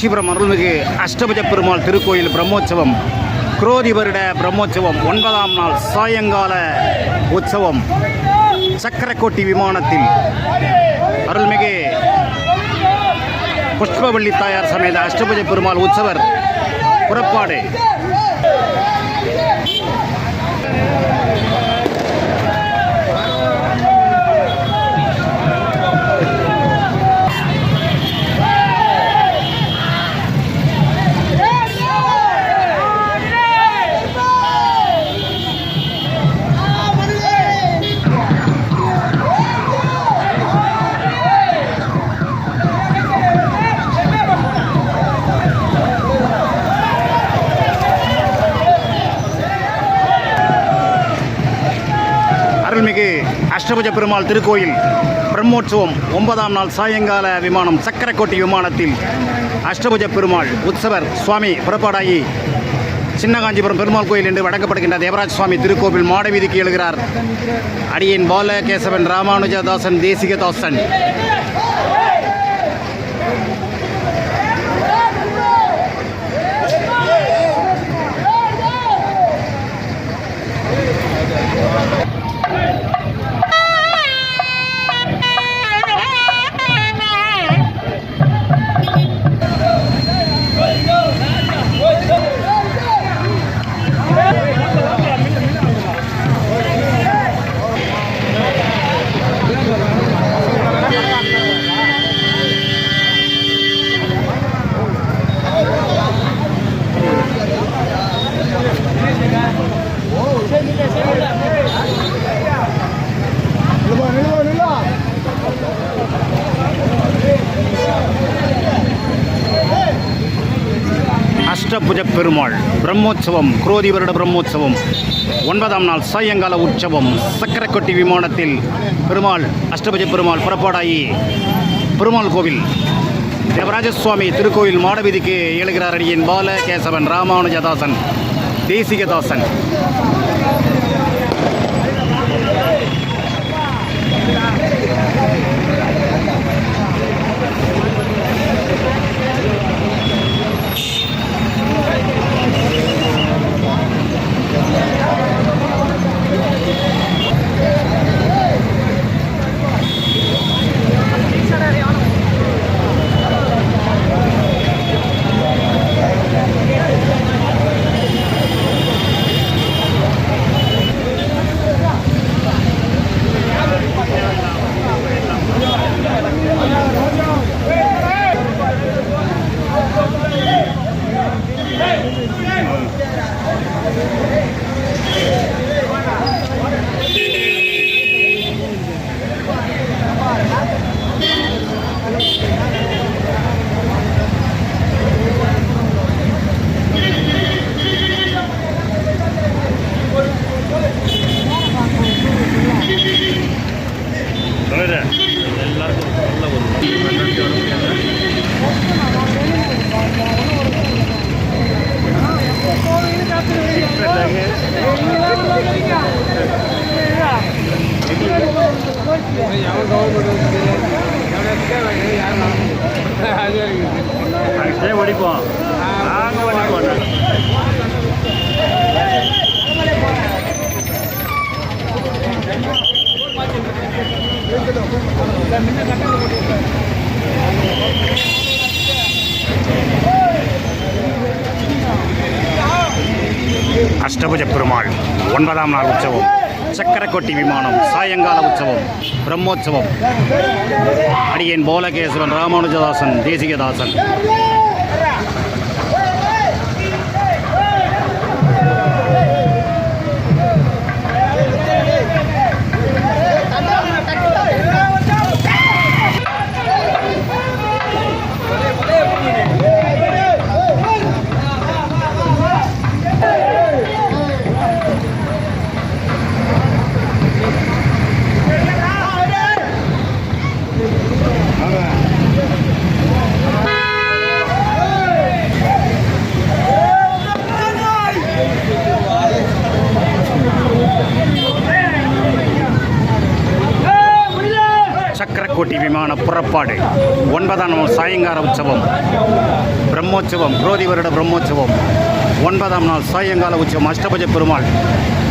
காஞ்சிபுரம் அருள்மிகு அஷ்டபுஜ பெருமாள் திருக்கோயில் பிரம்மோற்சவம். குரோதி வருட பிரம்மோற்சவம். ஒன்பதாம் நாள் சாயங்கால உற்சவம். சக்கரக்கோட்டி விமானத்தில் அருள்மிகு புஷ்பவள்ளி தாயார் சமேத அஷ்டபுஜ பெருமாள் உற்சவர். புறப்பாடு. அருள்மிகு அஷ்டபுஜ பெருமாள் திருக்கோயில் பிரம்மோற்சவம் ஒன்பதாம் நாள் சாயங்கால விமானம் சக்கரக்கோட்டை விமானத்தில் அஷ்டபுஜ பெருமாள் உற்சவர் சுவாமி புறப்பாடாகி சின்னகாஞ்சிபுரம் பெருமாள் கோயில் என்று வழங்கப்படுகின்ற தேவராஜ் சுவாமி திருக்கோவில் மாடவீதிக்கு எழுகிறார். அடியின் பாலகேசவன் ராமானுஜதாசன் தேசிகதாசன். பெருமாள் பிரம்மோற்சவம் குரோதி வருட பிரம்மோற்சவம் ஒன்பதாம் நாள் சாயங்கால உற்சவம் சக்கரக்கொட்டி விமானத்தில் பெருமாள் அஷ்டபுஜ பெருமாள் புறப்பாடாகி பெருமாள் கோவில். தேவராஜ சுவாமி திருக்கோயில் மாடவீதிக்கு எழுகிறார் அடியின் பால கேசவன் ராமானுஜதாசன் தேசிகதாசன். ஓடிப்போம். நாங்கள் அஷ்டபுஜ பெருமாள் ஒன்பதாம் நாள் உற்சவம். சக்கரக்கொட்டி விமானம் சாயங்கால உற்சவம் பிரம்மோற்சவம். அடியேன் போலகேசவன் ராமானுஜதாசன் தேசிகதாசன். விமான புறப்பாடு. ஒன்பதாம் நாள் சாயங்கால உற்சவம். பிரம்மோற்சவம் குரோதி வருட பிரம்மோற்சவம். ஒன்பதாம் நாள் சாயங்கால உற்சவம் அஷ்டபஜ பெருமாள்.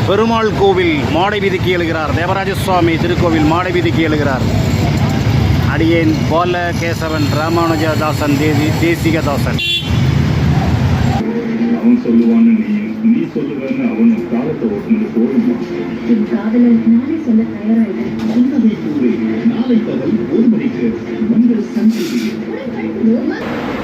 பெருமாள் கோவில் மாடை வீதிக்கு எழுகிறார். தேவராஜ சுவாமி திருக்கோவில் மாடை வீதிக்கு எழுகிறார். அடியேன் போல கேசவன் ராமானுஜதாசன் தேதி தேசிகதாசன். அவன் சொல்லுவான்னு நீயும் நீ சொல்லுவேன்னு அவனும் காலத்தை ஓட்டுனது போதுமா? என் காதலன் நானே சொல்ல தயாராயிட்டேன். சொன்னதை நாளை பகல் ஒரு மணிக்கு உங்கள் சன் டிவியில்